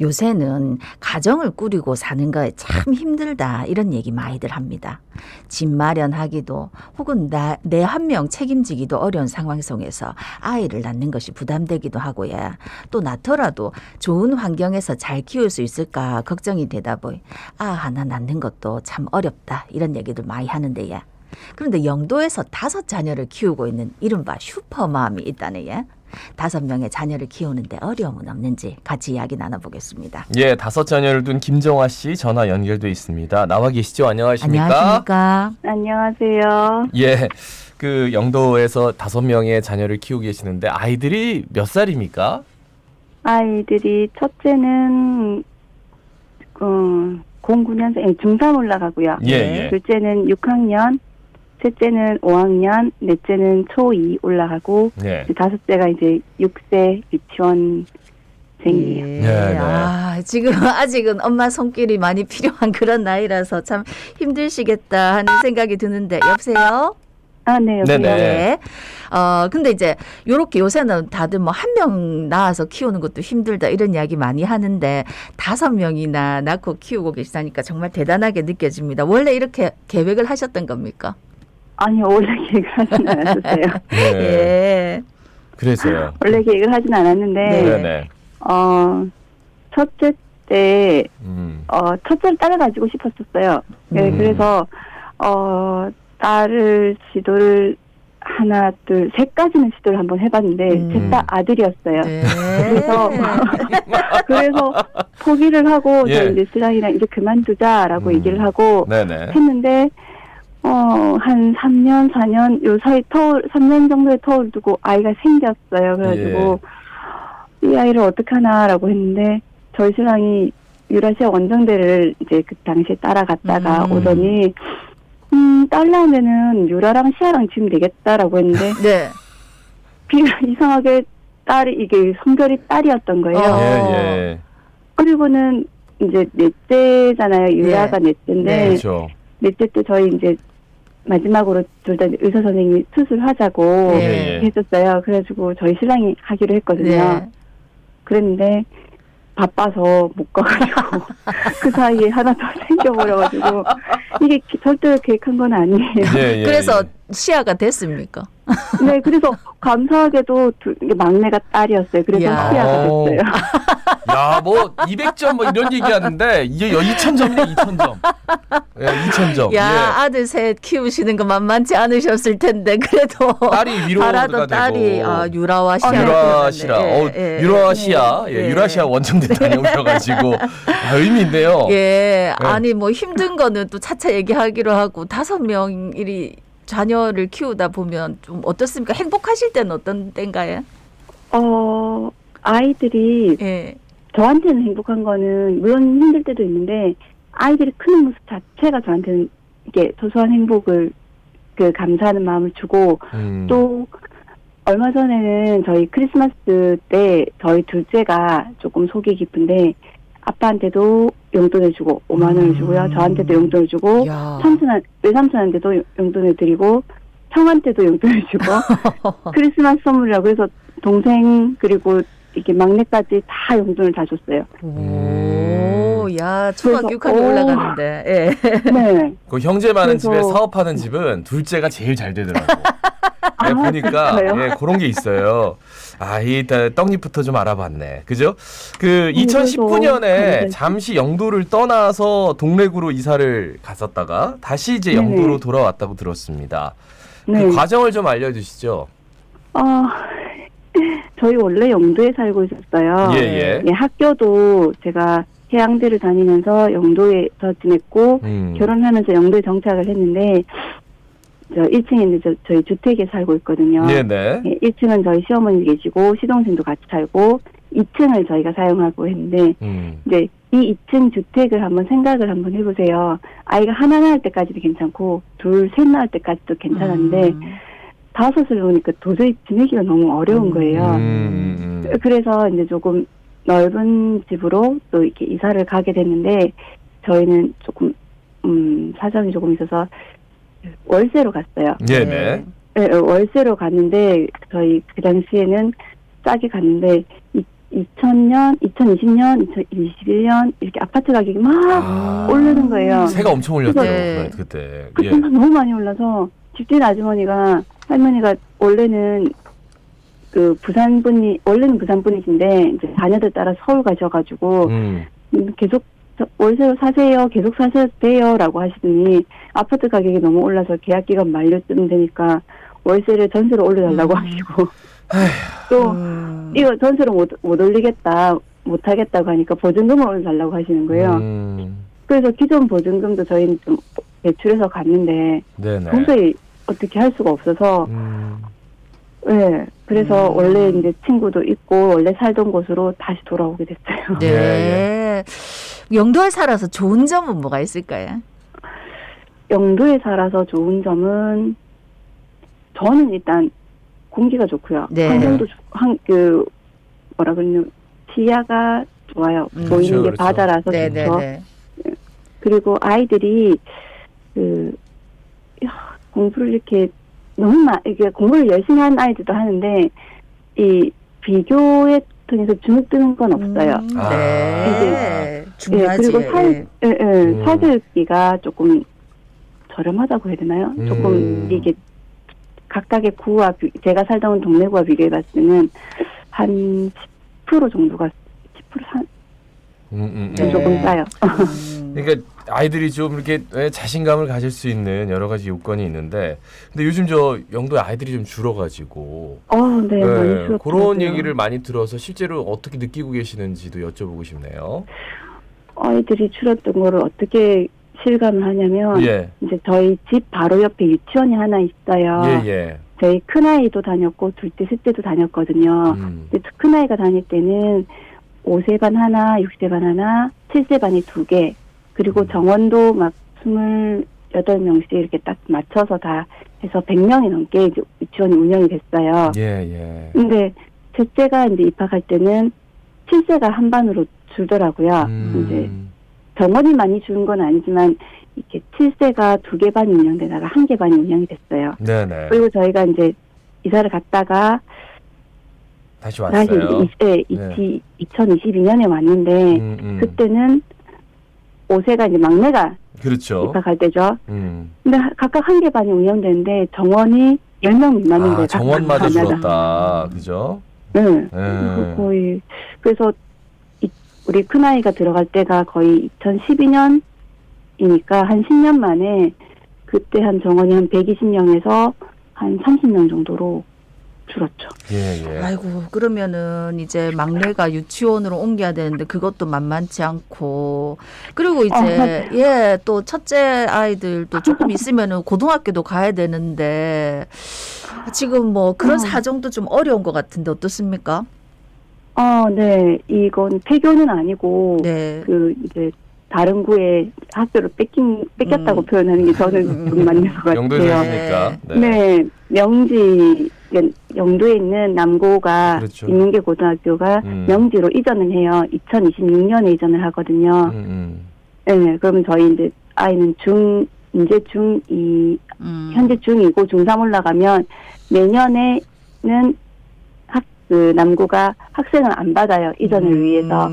요새는 가정을 꾸리고 사는 거에 참 힘들다 이런 얘기 많이들 합니다. 집 마련하기도 혹은 나내한 명 책임지기도 어려운 상황 속에서 아이를 낳는 것이 부담되기도 하고요. 또 낳더라도 좋은 환경에서 잘 키울 수 있을까 걱정이 되다 보니 아 하나 낳는 것도 참 어렵다 이런 얘기들 많이 하는데요. 그런데 영도에서 다섯 자녀를 키우고 있는 이른바 슈퍼맘이 있다네요. 다섯 명의 자녀를 키우는데 어려움은 없는지 같이 이야기 나눠보겠습니다. 예, 다섯 자녀를 둔 김정화 씨 전화 연결돼 있습니다. 나와 계시죠? 안녕하십니까? 안녕하십니까? 안녕하세요. 예, 그 영도에서 다섯 명의 자녀를 키우고 계시는데 아이들이 몇 살입니까? 아이들이 첫째는 어, 09년생 중3 올라가고요. 예, 네. 예. 둘째는 6학년, 셋째는 5학년, 넷째는 초2 올라가고 예. 다섯째가 이제 6세 유치원 생이에요. 예. 네, 네. 아, 지금 아직은 엄마 손길이 많이 필요한 그런 나이라서 참 힘드시겠다 하는 생각이 드는데 여보세요? 아, 네, 여기요. 네네. 예. 어, 근데 이제 요렇게 요새는 다들 뭐 한 명 낳아서 키우는 것도 힘들다 이런 이야기 많이 하는데 다섯 명이나 낳고 키우고 계시다니까 정말 대단하게 느껴집니다. 원래 이렇게 계획을 하셨던 겁니까? 아니, 원래 계획을 하진 않았었어요. 네. 예. 그래서요. 원래 계획을 하진 않았는데, 네. 네, 네. 어, 첫째 때, 음. 어, 첫째를 딸을 가지고 싶었었어요. 네, 음. 그래서, 어, 딸을 시도를 하나, 둘, 셋까지는 시도를 한번 해봤는데, 음. 셋다 아들이었어요. 네. 그래서, 그래서 포기를 하고, 예. 저 이제 신랑이랑 이제 그만두자라고 음. 얘기를 하고 네, 네. 했는데, 어, 한 3년, 4년, 요 사이 터울, 3년 정도의 터울 두고 아이가 생겼어요. 그래가지고, 이 아이를 어떡하나라고 했는데, 저희 신랑이 유라시아 원정대를 이제 그 당시에 따라갔다가 음. 오더니, 음, 딸 낳으면은 유라랑 시아랑 지금 되겠다라고 했는데, 네. 비가 이상하게 딸이, 이게 성별이 딸이었던 거예요. 어. 예, 예. 그리고는 이제 넷째잖아요. 유라가 네. 넷째인데, 그렇죠. 넷째 때 저희 이제 마지막으로 둘 다 의사 선생님이 수술하자고 예, 예. 했었어요. 그래가지고 저희 신랑이 하기로 했거든요. 네. 그랬는데 바빠서 못 가가지고 그 사이에 하나 더 생겨버려가지고 이게 기- 절대로 계획한 건 아니에요. 예, 예, 그래서 예. 시야가 됐습니까? 네, 그래서 감사하게도 두, 이게 막내가 딸이었어요. 그래서 이야. 시야가 오. 됐어요. 야, 뭐 200점 뭐 이런 얘기 하는데 이게 2000점이네, 2000점. 예, 2000점. 야 예. 아들 셋 키우시는 거 만만치 않으셨을 텐데 그래도 딸이 위로가 바라던 딸이 되고. 아, 유라와 시아 유라시라, 어, 유라시아, 예, 예. 유라시아 원정대 다녀오셔 가지고 아, 의미 있네요. 예, 네. 아니 뭐 힘든 거는 또 차차 얘기하기로 하고 다섯 명이 자녀를 키우다 보면 좀 어떻습니까? 행복하실 때는 어떤 때인가요? 어, 아이들이 예, 저한테는 행복한 거는 물론 힘들 때도 있는데 아이들이 크는 모습 자체가 저한테는 이게 소소한 행복을 그 감사하는 마음을 주고 음. 또 얼마 전에는 저희 크리스마스 때 저희 둘째가 조금 속이 깊은데 아빠한테도 용돈을 주고 5만 원을 음. 주고요 저한테도 용돈을 주고 야, 삼촌한 외삼촌한테도 용- 용돈을 드리고 형한테도 용돈을 주고 크리스마스 선물이라고 해서 동생 그리고 이렇게 막내까지 다 용돈을 다 줬어요. 오, 야 초등학교 그래서, 6학년 오. 올라가는데, 예. 네. 그 형제 많은 그래서- 집에 사업하는 집은 둘째가 제일 잘 되더라고. 아, 예, 보니까? 예, 그런 게 있어요. 아, 이딸 떡잎부터 좀 알아봤네. 그죠? 그 음, 그래서 2019년에 네. 잠시 영도를 떠나서 동래구로 이사를 갔었다가 다시 이제. 영도로 돌아왔다고 들었습니다. 네. 그 과정을 좀 알려주시죠. 어, 저희 원래 영도에 살고 있었어요. 예, 예. 예, 학교도 제가 해양대를 다니면서 영도에서 지냈고 음. 결혼하면서 영도에 정착을 했는데 저 1층에 이제 저, 저희 주택에 살고 있거든요. 네네. 예, 1층은 저희 시어머니 계시고 시동생도 같이 살고 2층을 저희가 사용하고 했는데 음. 이제 이 2층 주택을 한번 생각을 한번 해보세요. 아이가 하나 낳을 때까지도 괜찮고 둘, 셋 낳을 때까지도 괜찮았는데 음. 다섯을 놓으니까 도저히 지내기가 너무 어려운 거예요. 음, 음. 그래서 이제 조금 넓은 집으로 또 이렇게 이사를 가게 됐는데 저희는 조금 음 사정이 조금 있어서 월세로 갔어요. 네네. 예, 월세로 갔는데 저희 그 당시에는 싸게 갔는데 이, 2000년, 2020년, 2021년 이렇게 아파트 가격이 막 아. 오르는 거예요. 새가 엄청 올렸죠 네. 그때. 그때 예. 막 너무 많이 올라서 집주인 아주머니가 할머니가 원래는 그 부산 분이 원래는 부산 분이신데 이제 자녀들 따라 서울 가셔가지고 음. 음, 계속 저- 월세로 사세요, 계속 사셔도 돼요라고 하시더니 아파트 가격이 너무 올라서 계약 기간 만료쯤 되니까 월세를 전세로 올려달라고 음. 하시고 또 음. 이거 전세로 못, 못 올리겠다 못 하겠다고 하니까 보증금을 올려달라고 하시는 거예요. 음. 그래서 기존 보증금도 저희는 좀 대출해서 갔는데 네네. 도저히 어떻게 할 수가 없어서 음. 네 그래서 음. 원래 이제 친구도 있고 원래 살던 곳으로 다시 돌아오게 됐어요. 네. 예, 영도에 살아서 좋은 점은 뭐가 있을까요? 영도에 살아서 좋은 점은 저는 일단 공기가 좋고요. 네. 환경도 좋- 환, 그 뭐라 그러냐 시야가 좋아요. 음. 보이는 그렇죠, 게 그렇죠. 바다라서 네, 좋죠. 네, 네. 그리고 아이들이 그 야, 공부를 이렇게 너무 마, 이게 공부를 열심히 하는 아이들도 하는데 이 비교에 통해서 주눅드는 건 없어요. 음, 아. 네. 중요하지. 예, 그리고 사, 예. 예, 예, 음. 사교육비가 조금 저렴하다고 해야 되나요? 조금 음. 이게 각각의 구와 비- 제가 살던 동네구와 비교해 봤을 때는 한 10% 정도가 10% 한, 음, 음, 네. 음. 조금 싸요. 음. 그러니까 아이들이 좀 이렇게 왜 자신감을 가질 수 있는 여러 가지 요건이 있는데 근데 요즘 저 영도에 아이들이 좀 줄어가지고 어, 네, 많이 네, 줄었더라고요. 그런 얘기를 많이 들어서 실제로 어떻게 느끼고 계시는지도 여쭤보고 싶네요. 아이들이 줄었던 거를 어떻게 실감을 하냐면 예, 이제 저희 집 바로 옆에 유치원이 하나 있어요. 예, 예. 저희 큰 아이도 다녔고 둘째, 셋째도 다녔거든요. 음. 근데 큰 아이가 다닐 때는 5세 반 하나, 6세 반 하나, 7세 반이 두 개, 그리고 음. 정원도 막 28명씩 이렇게 딱 맞춰서 다 해서 100명이 넘게 이제 유치원이 운영이 됐어요. 예, 예. 근데 셋째가 이제 입학할 때는 7세가 한 반으로 줄더라고요. 음. 이제 정원이 많이 주는 건 아니지만 이렇게 7세가 두 개 반이 운영되다가 한 개 반이 운영이 됐어요. 네네. 그리고 저희가 이제 이사를 갔다가 다시 다시 왔어요. 이제 이- 네. 이- 2022년에 왔는데 음, 음. 그때는 5세가 이제 막내가 그렇죠. 입학할 때죠. 음. 근데 하- 각각 한 개 반이 운영되는데 정원이 10명 미만인데 아, 정원마다 각각 반마다. 줄었다. 그죠? 네. 예. 그래서 거의 그래서 이- 우리 큰 아이가 들어갈 때가 거의 2012년이니까 한 10년 만에 그때 한 정원이 한 120명에서 한 30명 정도로 줄었죠. 예, 예. 아이고 그러면은 이제 막내가 유치원으로 옮겨야 되는데 그것도 만만치 않고 그리고 이제 어. 예 또 첫째 아이들도 조금 있으면은 고등학교도 가야 되는데 지금 뭐 그런 어. 사정도 좀 어려운 것 같은데 어떻습니까? 아, 네. 이건 폐교는 아니고 네. 그 이제 다른 구에 학교를 뺏긴 뺏겼다고 음. 표현하는 게 저는 음. 좀 맞는 것 같아요. 영도에 사시니까. 네. 네, 명지 영도에 있는 남고가 그렇죠. 인문계 고등학교가 음. 명지로 이전을 해요. 2026년에 이전을 하거든요. 음, 음. 네, 그러면 저희 이제 아이는 중 이제 중2 음. 현재 중2고 중3 올라가면 내년에는 학 그 남고가 학생을 안 받아요. 이전을 음. 위해서.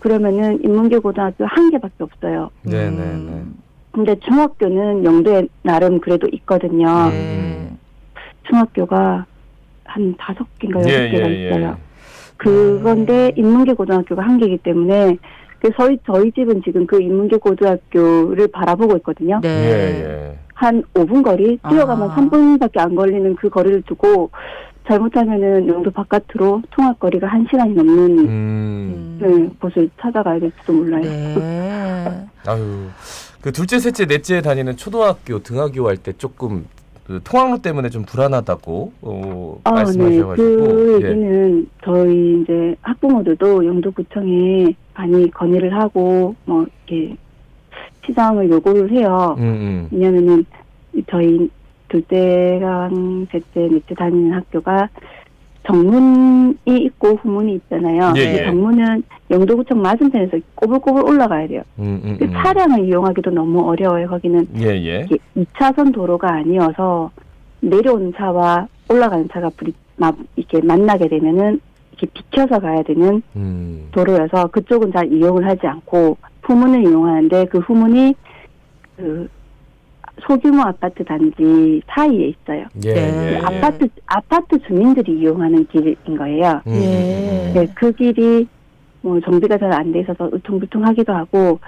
그러면은 인문계 고등학교 한 개밖에 없어요. 네, 네, 네. 음. 근데 중학교는 영도에 나름 그래도 있거든요. 네. 중학교가 한 다섯 개인가 여섯 예, 개가 예, 예. 있어요. 그건데 인문계 고등학교가 한 개이기 때문에 그 저희 저희 집은 지금 그 인문계 고등학교를 바라보고 있거든요. 네. 한 5분 거리 뛰어가면 아. 3분밖에 안 걸리는 그 거리를 두고 잘못하면은 영도 바깥으로 통학 거리가 한 시간이 넘는 음. 네, 곳을 찾아가야 될지도 몰라요. 네. 아유. 그 둘째, 셋째, 넷째 다니는 초등학교 등하교 할 때 조금 그 통학로 때문에 좀 불안하다고 어, 아, 네. 말씀하셔가지고 그 예. 얘기는 저희 이제 학부모들도 영도구청에 많이 건의를 하고 뭐 이렇게 시장을 요구를 해요. 음, 음. 왜냐면은 저희 둘째랑 셋째, 넷째 다니는 학교가 정문이 있고 후문이 있잖아요. 예, 근데 예. 정문은 영도구청 맞은편에서 꼬불꼬불 올라가야 돼요. 음, 음, 그 음. 차량을 이용하기도 너무 어려워요. 거기는 예, 예. 이게 2차선 도로가 아니어서 내려오는 차와 올라가는 차가 불이 막 이렇게 만나게 되면은 이렇게 비켜서 가야 되는 음. 도로여서 그쪽은 잘 이용을 하지 않고 후문을 이용하는데 그 후문이 그 소규모 아파트 단지 사이에 있어요. 예, 네. 예, 예. 아파트 아파트 주민들이 이용하는 길인 거예요. 음, 예. 음, 네, 그 길이 뭐 정비가 잘 안 돼 있어서 울퉁불퉁하기도 하고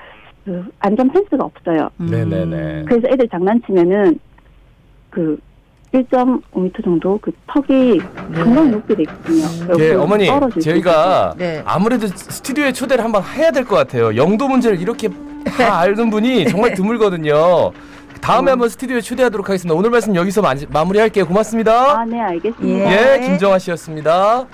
그 안전 펜스가 없어요. 음. 네네네. 그래서 애들 장난치면은 그 1.5m 정도 그 턱이 상당히 높게 돼 있거든요. 예, 어머니 떨어질 수 저희가 네. 아무래도 스튜디오에 초대를 한번 해야 될 것 같아요. 영도 문제를 이렇게 다 아는 분이 정말 드물거든요. 다음에 한번 스튜디오에 초대하도록 하겠습니다. 오늘 말씀 여기서 마, 마무리할게요. 고맙습니다. 아, 네, 알겠습니다. 예. 예, 김정아 씨였습니다.